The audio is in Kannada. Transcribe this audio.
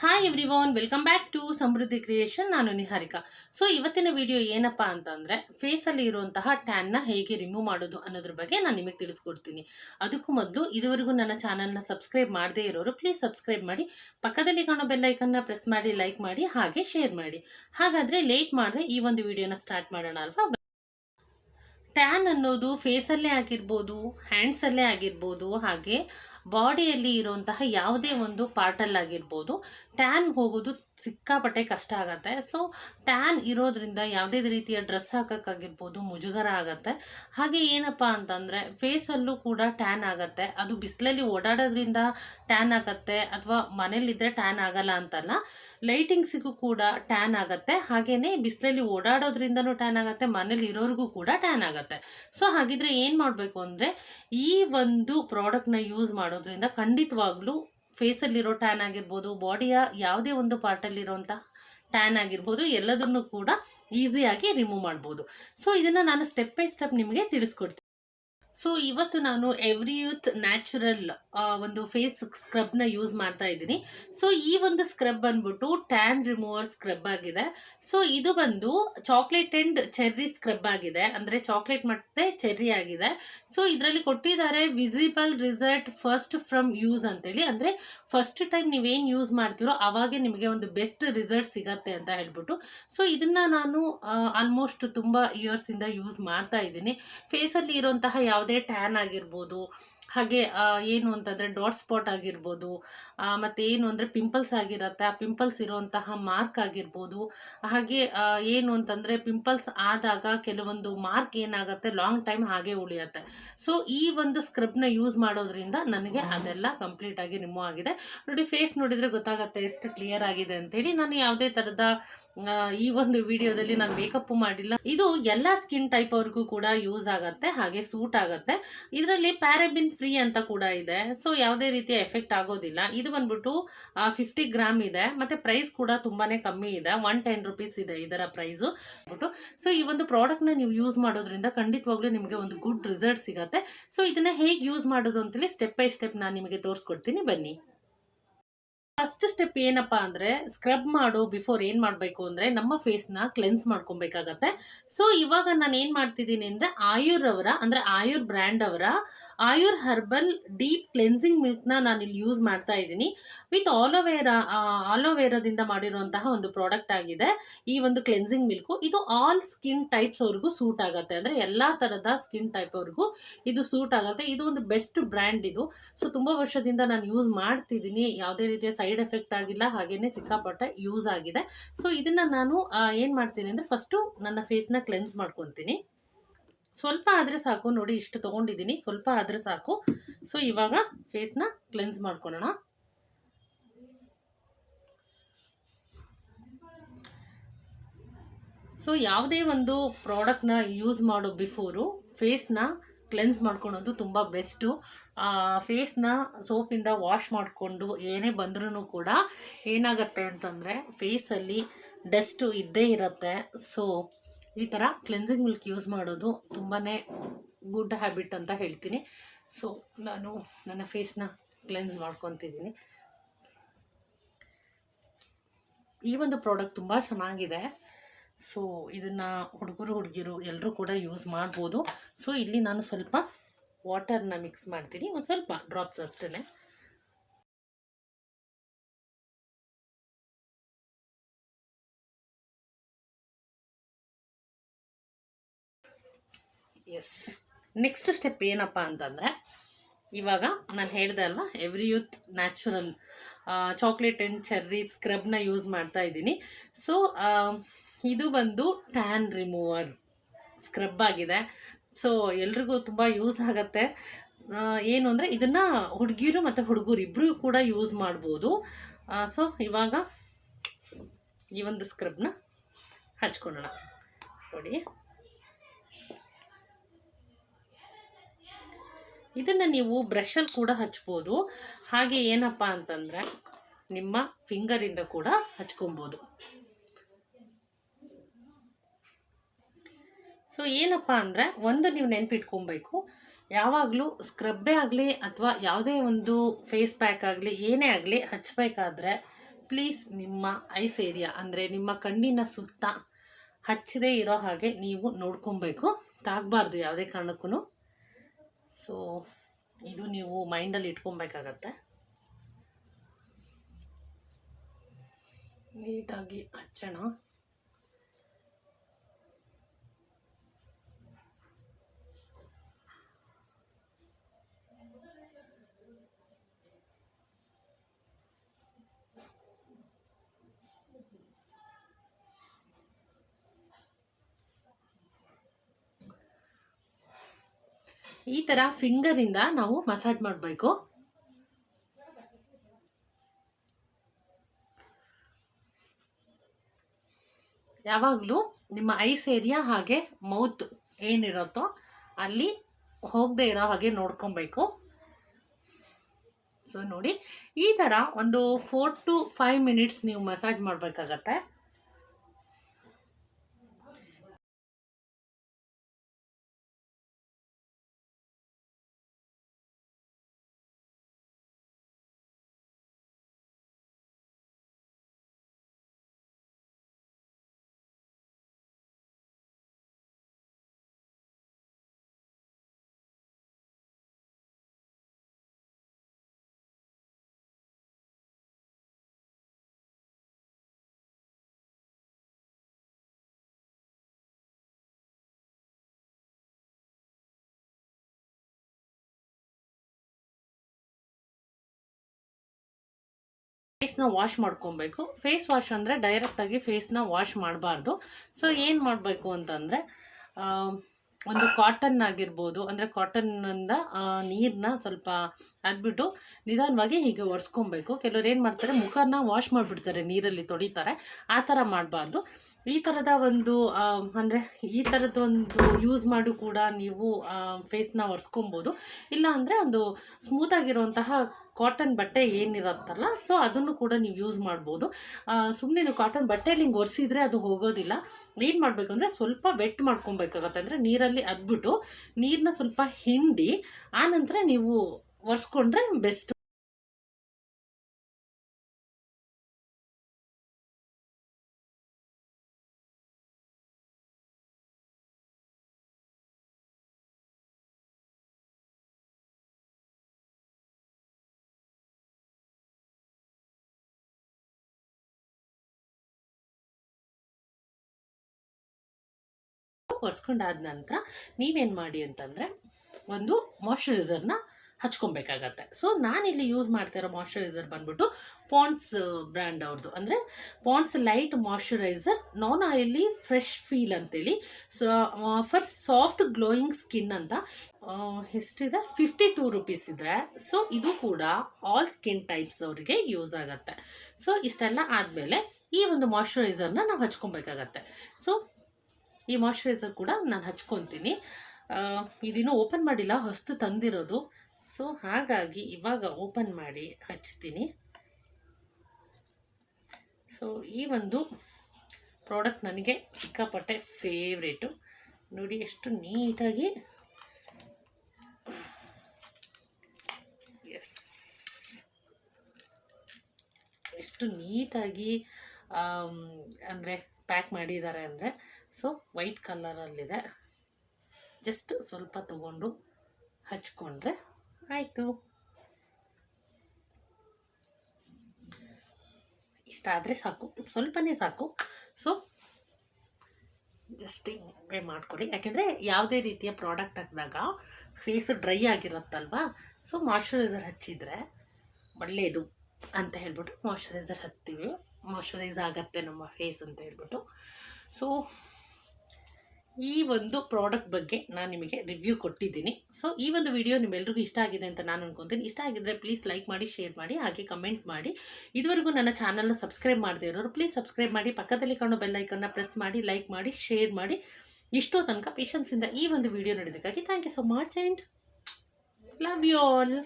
Hi everyone welcome back to Samruddhi creation ನಾನು ನಿಹಾರಿಕಾ. ಸೊ ಇವತ್ತಿನ ವಿಡಿಯೋ ಏನಪ್ಪ ಅಂತಂದರೆ ಫೇಸಲ್ಲಿ ಇರುವಂತಹ ಟ್ಯಾನ್ನ ಹೇಗೆ ರಿಮೂವ್ ಮಾಡೋದು ಅನ್ನೋದ್ರ ಬಗ್ಗೆ ನಾನು ನಿಮಗೆ ತಿಳಿಸ್ಕೊಡ್ತೀನಿ. ಅದಕ್ಕೂ ಮೊದಲು ಇದುವರೆಗೂ ನನ್ನ ಚಾನಲ್ನ ಸಬ್ಸ್ಕ್ರೈಬ್ ಮಾಡದೇ ಇರೋರು ಪ್ಲೀಸ್ ಸಬ್ಸ್ಕ್ರೈಬ್ ಮಾಡಿ, ಪಕ್ಕದಲ್ಲಿ ಕಾಣೋ ಬೆಲ್ಲೈಕನ್ನ ಪ್ರೆಸ್ ಮಾಡಿ ಲೈಕ್ ಮಾಡಿ, ಹಾಗೆ ಶೇರ್ ಮಾಡಿ. ಹಾಗಾದರೆ ಲೇಟ್ ಮಾಡದೆ ಈ ಒಂದು ವಿಡಿಯೋನ ಸ್ಟಾರ್ಟ್ ಮಾಡೋಣ ಅಲ್ವಾ? ಟ್ಯಾನ್ ಅನ್ನೋದು ಫೇಸಲ್ಲೇ ಆಗಿರ್ಬೋದು ಹ್ಯಾಂಡ್ಸಲ್ಲೇ ಆಗಿರ್ಬೋದು, ಹಾಗೆ ಬಾಡಿಯಲ್ಲಿ ಇರುವಂತಹ ಯಾವುದೇ ಒಂದು ಪಾರ್ಟಲ್ಲಾಗಿರ್ಬೋದು ಟ್ಯಾನ್ ಹೋಗೋದು ಸಿಕ್ಕಾಪಟ್ಟೆ ಕಷ್ಟ ಆಗುತ್ತೆ. ಸೊ ಟ್ಯಾನ್ ಇರೋದ್ರಿಂದ ಯಾವುದೇ ರೀತಿಯ ಡ್ರೆಸ್ ಹಾಕೋಕ್ಕಾಗಿರ್ಬೋದು ಮುಜುಗರ ಆಗುತ್ತೆ. ಹಾಗೆ ಏನಪ್ಪ ಅಂತಂದರೆ ಫೇಸಲ್ಲೂ ಕೂಡ ಟ್ಯಾನ್ ಆಗುತ್ತೆ. ಅದು ಬಿಸಿಲಲ್ಲಿ ಓಡಾಡೋದ್ರಿಂದ ಟ್ಯಾನ್ ಆಗುತ್ತೆ, ಅಥವಾ ಮನೇಲಿದ್ದರೆ ಟ್ಯಾನ್ ಆಗಲ್ಲ ಅಂತಲ್ಲ. ಲೈಟಿಂಗ್ಸಿಗೂ ಕೂಡ ಟ್ಯಾನ್ ಆಗುತ್ತೆ. ಹಾಗೆಯೇ ಬಿಸಿಲಲ್ಲಿ ಓಡಾಡೋದ್ರಿಂದನೂ ಟ್ಯಾನ್ ಆಗುತ್ತೆ, ಮನೇಲಿ ಇರೋರಿಗೂ ಕೂಡ ಟ್ಯಾನ್ ಆಗುತ್ತೆ. ಸೊ ಹಾಗಿದ್ರೆ ಏನು ಮಾಡಬೇಕು ಅಂದರೆ, ಈ ಒಂದು ಪ್ರಾಡಕ್ಟ್ನ ಯೂಸ್ ಮಾಡೋದ್ರಿಂದ ಖಂಡಿತವಾಗ್ಲೂ ಫೇಸಲ್ಲಿರೋ ಟ್ಯಾನ್ ಆಗಿರ್ಬೋದು, ಬಾಡಿಯ ಯಾವುದೇ ಒಂದು ಪಾರ್ಟಲ್ಲಿರೋಂಥ ಟ್ಯಾನ್ ಆಗಿರ್ಬೋದು, ಎಲ್ಲದನ್ನು ಕೂಡ ಈಸಿಯಾಗಿ ರಿಮೂವ್ ಮಾಡ್ಬೋದು. ಸೊ ಇದನ್ನು ನಾನು ಸ್ಟೆಪ್ ಬೈ ಸ್ಟೆಪ್ ನಿಮಗೆ ತಿಳಿಸ್ಕೊಡ್ತೀನಿ. ಸೊ ಇವತ್ತು ನಾನು ಎವ್ರಿ ಯೂತ್ ನ್ಯಾಚುರಲ್ ಒಂದು ಫೇಸ್ ಸ್ಕ್ರಬ್ನ ಯೂಸ್ ಮಾಡ್ತಾ ಇದ್ದೀನಿ. ಸೊ ಈ ಒಂದು ಸ್ಕ್ರಬ್ ಬಂದ್ಬಿಟ್ಟು ಟ್ಯಾನ್ ರಿಮೂವರ್ ಸ್ಕ್ರಬ್ ಆಗಿದೆ. ಸೊ ಇದು ಬಂದು ಚಾಕ್ಲೇಟ್ ಆ್ಯಂಡ್ ಚೆರ್ರಿ ಸ್ಕ್ರಬ್ ಆಗಿದೆ. ಅಂದರೆ ಚಾಕ್ಲೇಟ್ ಮತ್ತು ಚೆರ್ರಿ ಆಗಿದೆ. ಸೊ ಇದರಲ್ಲಿ ಕೊಟ್ಟಿದ್ದಾರೆ visible result first from use ಅಂತೇಳಿ. ಅಂದರೆ ಫಸ್ಟ್ ಟೈಮ್ ನೀವೇನು ಯೂಸ್ ಮಾಡ್ತೀರೋ ಆವಾಗೇ ನಿಮಗೆ ಒಂದು ಬೆಸ್ಟ್ ರಿಸಲ್ಟ್ ಸಿಗತ್ತೆ ಅಂತ ಹೇಳ್ಬಿಟ್ಟು. ಸೊ ಇದನ್ನು ನಾನು ಆಲ್ಮೋಸ್ಟ್ ತುಂಬ ಇಯರ್ಸಿಂದ ಯೂಸ್ ಮಾಡ್ತಾ ಇದ್ದೀನಿ. ಫೇಸಲ್ಲಿ ಇರುವಂತಹ ಯಾವುದೇ ಟ್ಯಾನ್ ಆಗಿರ್ಬೋದು, ಹಾಗೆ ಏನು ಅಂತಂದರೆ ಡಾಟ್ ಸ್ಪಾಟ್ ಆಗಿರ್ಬೋದು ಮತ್ತು ಏನು ಅಂದರೆ ಪಿಂಪಲ್ಸ್ ಆಗಿರುತ್ತೆ. ಆ ಪಿಂಪಲ್ಸ್ ಇರುವಂತಹ ಮಾರ್ಕ್ ಆಗಿರ್ಬೋದು. ಹಾಗೆ ಏನು ಅಂತಂದರೆ ಪಿಂಪಲ್ಸ್ ಆದಾಗ ಕೆಲವೊಂದು ಮಾರ್ಕ್ ಏನಾಗುತ್ತೆ ಲಾಂಗ್ ಟೈಮ್ ಹಾಗೆ ಉಳಿಯುತ್ತೆ. ಸೊ ಈ ಒಂದು ಸ್ಕ್ರಬ್ನ ಯೂಸ್ ಮಾಡೋದ್ರಿಂದ ನನಗೆ ಅದೆಲ್ಲ ಕಂಪ್ಲೀಟಾಗಿ ರಿಮೂವ್ ಆಗಿದೆ. ನೋಡಿ ಫೇಸ್ ನೋಡಿದರೆ ಗೊತ್ತಾಗುತ್ತೆ ಎಷ್ಟು ಕ್ಲಿಯರ್ ಆಗಿದೆ ಅಂತೇಳಿ. ನಾನು ಯಾವುದೇ ಥರದ ಈ ಒಂದು ವಿಡಿಯೋದಲ್ಲಿ ನಾನು ಮೇಕಪ್ ಮಾಡಿಲ್ಲ. ಇದು ಎಲ್ಲ ಸ್ಕಿನ್ ಟೈಪ್ ಅವ್ರಿಗೂ ಕೂಡ ಯೂಸ್ ಆಗತ್ತೆ, ಹಾಗೆ ಸೂಟ್ ಆಗತ್ತೆ. ಇದರಲ್ಲಿ ಪ್ಯಾರಾಬಿನ್ ಫ್ರೀ ಅಂತ ಕೂಡ ಇದೆ. ಸೊ ಯಾವುದೇ ರೀತಿಯ ಎಫೆಕ್ಟ್ ಆಗೋದಿಲ್ಲ. ಇದು ಬಂದ್ಬಿಟ್ಟು ಫಿಫ್ಟಿ ಗ್ರಾಮ್ ಇದೆ. ಮತ್ತೆ ಪ್ರೈಸ್ ಕೂಡ ತುಂಬಾನೇ ಕಮ್ಮಿ ಇದೆ. ಒನ್ ಟೆನ್ ರುಪೀಸ್ ಇದೆ ಇದರ ಪ್ರೈಸು ಬಿಟ್ಟು ಸೊ ಈ ಒಂದು ಪ್ರಾಡಕ್ಟ್ನ ನೀವು ಯೂಸ್ ಮಾಡೋದ್ರಿಂದ ಖಂಡಿತವಾಗ್ಲೂ ನಿಮಗೆ ಒಂದು ಗುಡ್ ರಿಸಲ್ಟ್ ಸಿಗತ್ತೆ. ಸೊ ಇದನ್ನ ಹೇಗೆ ಯೂಸ್ ಮಾಡೋದು ಅಂತೇಳಿ ಸ್ಟೆಪ್ ಬೈ ಸ್ಟೆಪ್ ನಾನು ನಿಮಗೆ ತೋರಿಸ್ಕೊಡ್ತೀನಿ. ಬನ್ನಿ. ಫಸ್ಟ್ ಸ್ಟೆಪ್ ಏನಪ್ಪ ಅಂದರೆ ಸ್ಕ್ರಬ್ ಮಾಡೋ ಬಿಫೋರ್ ಏನು ಮಾಡಬೇಕು ಅಂದರೆ ನಮ್ಮ ಫೇಸ್ನ ಕ್ಲೆನ್ಸ್ ಮಾಡ್ಕೊಬೇಕಾಗತ್ತೆ. ಸೊ ಇವಾಗ ನಾನು ಏನು ಮಾಡ್ತಿದ್ದೀನಿ ಅಂದರೆ ಆಯುರ್ ಅವರ, ಅಂದರೆ ಆಯುರ್ ಬ್ರ್ಯಾಂಡ್ ಅವರ, ಆಯುರ್ ಹರ್ಬಲ್ ಡೀಪ್ ಕ್ಲೆನ್ಸಿಂಗ್ ಮಿಲ್ಕ್ನ ನಾನು ಇಲ್ಲಿ ಯೂಸ್ ಮಾಡ್ತಾ ಇದ್ದೀನಿ. ವಿತ್ ಆಲೋವೆರಾ ಆಲೋವೆರಾದಿಂದ ಮಾಡಿರುವಂತಹ ಒಂದು ಪ್ರಾಡಕ್ಟ್ ಆಗಿದೆ. ಈ ಒಂದು ಕ್ಲೆನ್ಸಿಂಗ್ ಮಿಲ್ಕು. ಇದು ಆಲ್ ಸ್ಕಿನ್ ಟೈಪ್ಸ್ ಅವ್ರಿಗೂ ಸೂಟ್ ಆಗುತ್ತೆ. ಅಂದರೆ ಎಲ್ಲ ಥರದ ಸ್ಕಿನ್ ಟೈಪ್ ಅವ್ರಿಗೂ ಇದು ಸೂಟ್ ಆಗುತ್ತೆ. ಇದು ಒಂದು ಬೆಸ್ಟ್ ಬ್ರ್ಯಾಂಡ್ ಇದು. ಸೊ, ತುಂಬ ವರ್ಷದಿಂದ ನಾನು ಯೂಸ್ ಮಾಡ್ತಿದ್ದೀನಿ. ಯಾವುದೇ ರೀತಿಯ ಸೈಡ್ ಎಫೆಕ್ಟ್ ಆಗಿಲ್ಲ. ಹಾಗೇನೆ ಸಿಕ್ಕಾಪಟ್ಟೆ ಯೂಸ್ ಆಗಿದೆ. ಸೊ, ಇದನ್ನು ನಾನು ಏನು ಮಾಡ್ತೀನಿ ಅಂದರೆ ಫಸ್ಟು ನನ್ನ ಫೇಸ್ನ ಕ್ಲೆನ್ಸ್ ಮಾಡ್ಕೊತೀನಿ ಸ್ವಲ್ಪ ಆದರೆ ಸಾಕು. ನೋಡಿ ಇಷ್ಟು ತೊಗೊಂಡಿದ್ದೀನಿ. ಸ್ವಲ್ಪ ಆದರೆ ಸಾಕು. ಸೊ, ಇವಾಗ ಫೇಸ್ನ ಕ್ಲೆನ್ಸ್ ಮಾಡ್ಕೊಳ್ಳೋಣ. ಸೊ ಯಾವುದೇ ಒಂದು ಪ್ರಾಡಕ್ಟ್ನ ಯೂಸ್ ಮಾಡೋ ಬಿಫೋರು ಫೇಸ್ನ ಕ್ಲೆನ್ಸ್ ಮಾಡ್ಕೊಳೋದು ತುಂಬ ಬೆಸ್ಟು ಫೇಸ್ನ ಸೋಪಿಂದ ವಾಶ್ ಮಾಡಿಕೊಂಡು ಏನೇ ಬಂದ್ರೂ ಕೂಡ ಏನಾಗುತ್ತೆ ಅಂತಂದರೆ ಫೇಸಲ್ಲಿ ಡಸ್ಟು ಇದ್ದೇ ಇರುತ್ತೆ. ಸೊ ಈ ಥರ ಕ್ಲೆನ್ಸಿಂಗ್ ಮಿಲ್ಕ್ ಯೂಸ್ ಮಾಡೋದು ತುಂಬಾ ಗುಡ್ ಹ್ಯಾಬಿಟ್ ಅಂತ ಹೇಳ್ತೀನಿ. ಸೊ ನಾನು ನನ್ನ ಫೇಸ್ನ ಕ್ಲೆನ್ಸ್ ಮಾಡ್ಕೊತಿದ್ದೀನಿ. ಈ ಒಂದು ಪ್ರಾಡಕ್ಟ್ ತುಂಬ ಚೆನ್ನಾಗಿದೆ. ಸೊ ಇದನ್ನು ಹುಡುಗರು, ಹುಡುಗಿರು ಎಲ್ಲರೂ ಕೂಡ ಯೂಸ್ ಮಾಡ್ಬೋದು. ಸೊ ಇಲ್ಲಿ ನಾನು ಸ್ವಲ್ಪ ವಾಟರ್ನ ಮಿಕ್ಸ್ ಮಾಡ್ತೀನಿ. ಒಂದು ಸ್ವಲ್ಪ ಡ್ರಾಪ್ಸ್ ಅಷ್ಟೇ ಎಸ್ ನೆಕ್ಸ್ಟ್ ಸ್ಟೆಪ್ ಏನಪ್ಪ ಅಂತಂದರೆ, ಇವಾಗ ನಾನು ಹೇಳಿದೆ ಅಲ್ವಾ Everyuth natural chocolate and cherry ಸ್ಕ್ರಬ್ನ use ಮಾಡ್ತಾ ಇದ್ದೀನಿ. ಸೊ ಇದು ಬಂದು ಟ್ಯಾನ್ ರಿಮೂವರ್ ಸ್ಕ್ರಬ್ ಆಗಿದೆ. ಸೊ ಎಲ್ರಿಗೂ ತುಂಬ ಯೂಸ್ ಆಗುತ್ತೆ. ಏನು ಅಂದರೆ ಇದನ್ನು ಹುಡುಗಿರು ಮತ್ತು ಹುಡುಗರು ಇಬ್ಬರೂ ಕೂಡ ಯೂಸ್ ಮಾಡ್ಬೋದು. ಸೊ ಇವಾಗ ಈ ಒಂದು ಸ್ಕ್ರಬ್ನ ಹಚ್ಕೊಳ್ಳೋಣ. ನೋಡಿ. ಇದನ್ನು ನೀವು ಬ್ರಷಲ್ಲಿ ಕೂಡ ಹಚ್ಬೋದು. ಹಾಗೆ ಏನಪ್ಪ ಅಂತಂದರೆ ನಿಮ್ಮ ಫಿಂಗರಿಂದ ಕೂಡ ಹಚ್ಕೊಬೋದು. ಸೊ ಏನಪ್ಪ ಅಂದರೆ ಒಂದು ನೀವು ನೆನ್ಪಿಟ್ಕೊಬೇಕು, ಯಾವಾಗಲೂ ಸ್ಕ್ರಬ್ಬೇ ಆಗಲಿ ಅಥವಾ ಯಾವುದೇ ಒಂದು ಫೇಸ್ ಪ್ಯಾಕ್ ಆಗಲಿ, ಏನೇ ಆಗಲಿ ಹಚ್ಚಬೇಕಾದ್ರೆ ಪ್ಲೀಸ್ ನಿಮ್ಮ ಐಸ್ ಏರಿಯಾ ಅಂದರೆ ನಿಮ್ಮ ಕಣ್ಣಿನ ಸುತ್ತ ಹಚ್ಚದೇ ಇರೋ ಹಾಗೆ ನೀವು ನೋಡ್ಕೊಬೇಕು. ತಾಗಬಾರ್ದು ಯಾವುದೇ ಕಾರಣಕ್ಕೂ. ಸೊ ಇದು ನೀವು ಮೈಂಡಲ್ಲಿ ಇಟ್ಕೊಬೇಕಾಗತ್ತೆ. ನೀಟಾಗಿ ಹಚ್ಚೋಣ. ಈ ಥರ ಫಿಂಗರಿಂದ ನಾವು ಮಸಾಜ್ ಮಾಡಬೇಕು. ಯಾವಾಗಲೂ ನಿಮ್ಮ ಐಸ್ ಏರಿಯಾ ಹಾಗೆ ಮೌತ್ ಏನಿರುತ್ತೋ ಅಲ್ಲಿ ಹೋಗದೆ ಇರೋ ಹಾಗೆ ನೋಡ್ಕೊಬೇಕು. ಸೊ ನೋಡಿ, ಈ ಥರ ಒಂದು ಫೋರ್ ಟು ಫೈವ್ ಮಿನಿಟ್ಸ್ ನೀವು ಮಸಾಜ್ ಮಾಡಬೇಕಾಗತ್ತೆ. ಫೇಸ್ನ ವಾಶ್ ಮಾಡ್ಕೊಬೇಕು. ಫೇಸ್ ವಾಶ್ ಅಂದರೆ ಡೈರೆಕ್ಟಾಗಿ ಫೇಸ್ನ ವಾಶ್ ಮಾಡಬಾರ್ದು. ಸೊ ಏನು ಮಾಡಬೇಕು ಅಂತಂದರೆ ಒಂದು ಕಾಟನ್ ಆಗಿರ್ಬೋದು, ಅಂದರೆ ಕಾಟನ್ನಿಂದ ನೀರನ್ನ ಸ್ವಲ್ಪ ಅದ್ಬಿಟ್ಟು ನಿಧಾನವಾಗಿ ಹೀಗೆ ಒರೆಸ್ಕೊಬೇಕು. ಕೆಲವ್ರು ಏನು ಮಾಡ್ತಾರೆ, ಮುಖನ ವಾಶ್ ಮಾಡಿಬಿಡ್ತಾರೆ, ನೀರಲ್ಲಿ ತೊಳಿತಾರೆ. ಆ ಥರ ಮಾಡಬಾರ್ದು. ಈ ಥರದ ಒಂದು ಅಂದರೆ ಈ ಥರದ್ದೊಂದು ಯೂಸ್ ಮಾಡಿ ಕೂಡ ನೀವು ಫೇಸ್ನ ಒರೆಸ್ಕೊಬೋದು. ಇಲ್ಲ ಅಂದರೆ ಒಂದು ಸ್ಮೂತಾಗಿರುವಂತಹ ಕಾಟನ್ ಬಟ್ಟೆ ಏನಿರುತ್ತಲ್ಲ ಸೊ ಅದನ್ನು ಕೂಡ ನೀವು ಯೂಸ್ ಮಾಡ್ಬೋದು. ಸುಮ್ಮನೆ ನೀವು ಕಾಟನ್ ಬಟ್ಟೆಯಲ್ಲಿ ಹಿಂಗೆ ಒರೆಸಿದ್ರೆ ಅದು ಹೋಗೋದಿಲ್ಲ. ಏನು ಮಾಡಬೇಕು ಅಂದರೆ ಸ್ವಲ್ಪ ವೆಟ್ ಮಾಡ್ಕೊಬೇಕಾಗತ್ತೆ. ಅಂದರೆ ನೀರಲ್ಲಿ ಅದ್ಬಿಟ್ಟು ನೀರನ್ನ ಸ್ವಲ್ಪ ಹಿಂಡಿ ಆನಂತರ ನೀವು ಒರೆಸ್ಕೊಂಡ್ರೆ ಬೆಸ್ಟ್ ಒರೆಸ್ಕೊಂಡಾದ ನಂತರ ನೀವೇನು ಮಾಡಿ ಅಂತಂದರೆ ಒಂದು ಮಾಯ್ಶ್ಚರೈಸರ್ನ ಹಚ್ಕೊಬೇಕಾಗತ್ತೆ. ಸೊ ನಾನಿಲ್ಲಿ ಯೂಸ್ ಮಾಡ್ತಿರೋ ಮಾಯ್ಶ್ಚರೈಸರ್ ಬಂದ್ಬಿಟ್ಟು ಪಾಂಡ್ಸ್ ಬ್ರ್ಯಾಂಡ್ ಅವ್ರದ್ದು ಅಂದರೆ Pond's light moisturiser non oily fresh feel ಅಂತೇಳಿ so for soft glowing skin ಅಂತ ಎಷ್ಟಿದೆ? ಫಿಫ್ಟಿ ಟೂ ರುಪೀಸ್ ಇದೆ. ಸೊ ಇದು ಕೂಡ ಆಲ್ ಸ್ಕಿನ್ ಟೈಪ್ಸ್ ಅವರಿಗೆ ಯೂಸ್ ಆಗುತ್ತೆ. ಸೊ ಇಷ್ಟೆಲ್ಲ ಆದಮೇಲೆ ಈ ಒಂದು ಮಾಯ್ಶ್ಚರೈಸರ್ನ ನಾವು ಹಚ್ಕೊಬೇಕಾಗತ್ತೆ. ಸೊ ಈ ಮಾಯ್ಶ್ಚರೈಸರ್ ಕೂಡ ನಾನು ಹಚ್ಕೊತೀನಿ. ಇದಿನ್ನೂ ಓಪನ್ ಮಾಡಿಲ್ಲ, ಹೊಸ್ತು ತಂದಿರೋದು. ಸೊ ಹಾಗಾಗಿ ಇವಾಗ ಓಪನ್ ಮಾಡಿ ಹಚ್ತೀನಿ. ಸೊ ಈ ಒಂದು ಪ್ರಾಡಕ್ಟ್ ನನಗೆ ಸಿಕ್ಕಾಪಟ್ಟೆ ಫೇವ್ರೇಟು ನೋಡಿ, ಎಷ್ಟು ನೀಟಾಗಿ. ಎಸ್ ಎಷ್ಟು ನೀಟಾಗಿ ಅಂದರೆ ಪ್ಯಾಕ್ ಮಾಡಿದ್ದಾರೆ ಅಂದರೆ ಸೊ ವೈಟ್ ಕಲರಲ್ಲಿದೆ ಜಸ್ಟ್ ಸ್ವಲ್ಪ ತಗೊಂಡು ಹಚ್ಕೊಂಡ್ರೆ ಆಯಿತು. ಇಷ್ಟ ಆದರೆ ಸಾಕು. ಸ್ವಲ್ಪನೇ ಸಾಕು. ಸೊ ಜಸ್ಟ್ ಹಿಂಗೆ ಮಾಡ್ಕೊಳ್ಳಿ. ಯಾಕೆಂದರೆ ಯಾವುದೇ ರೀತಿಯ ಪ್ರಾಡಕ್ಟ್ ಹಾಕಿದಾಗ ಫೇಸ್ ಡ್ರೈ ಆಗಿರುತ್ತಲ್ವಾ? ಸೊ ಮಾಯ್ಶ್ಚರೈಸರ್ ಹಚ್ಚಿದರೆ ಒಳ್ಳೆಯದು ಅಂತ ಹೇಳ್ಬಿಟ್ಟು ಮಾಯ್ಶ್ಚರೈಸರ್ ಹತ್ತೀವಿ. ಮಾಯ್ಶ್ಚರೈಸ್ ಆಗತ್ತೆ ನಮ್ಮ ಫೇಸ್ ಅಂತ ಹೇಳ್ಬಿಟ್ಟು. ಸೊ ಈ ಒಂದು ಪ್ರಾಡಕ್ಟ್ ಬಗ್ಗೆ ನಾನು ನಿಮಗೆ ರಿವ್ಯೂ ಕೊಟ್ಟಿದ್ದೀನಿ. ಸೊ ಈ ಒಂದು ವಿಡಿಯೋ ನಿಮ್ಮೆಲ್ರಿಗೂ ಇಷ್ಟ ಆಗಿದೆ ಅಂತ ನಾನು ಅನ್ಕೊತೀನಿ. ಇಷ್ಟ ಆಗಿದ್ರೆ ಪ್ಲೀಸ್ ಲೈಕ್ ಮಾಡಿ ಶೇರ್ ಮಾಡಿ, ಹಾಗೆ ಕಮೆಂಟ್ ಮಾಡಿ. ಇದುವರೆಗೂ ನನ್ನ ಚಾನಲ್ನ ಸಬ್ಸ್ಕ್ರೈಬ್ ಮಾಡದೇ ಇರೋರು ಪ್ಲೀಸ್ ಸಬ್ಸ್ಕ್ರೈಬ್ ಮಾಡಿ. ಪಕ್ಕದಲ್ಲಿ ಕಾಣೋ ಬೆಲ್ಲೈಕನ್ನ ಪ್ರೆಸ್ ಮಾಡಿ ಲೈಕ್ ಮಾಡಿ ಶೇರ್ ಮಾಡಿ. ಇಷ್ಟೋ ತನಕ ಪೇಷನ್ಸಿಂದ ಈ ಒಂದು video ನೋಡಿದ್ದಕ್ಕಾಗಿ thank you so much and love you all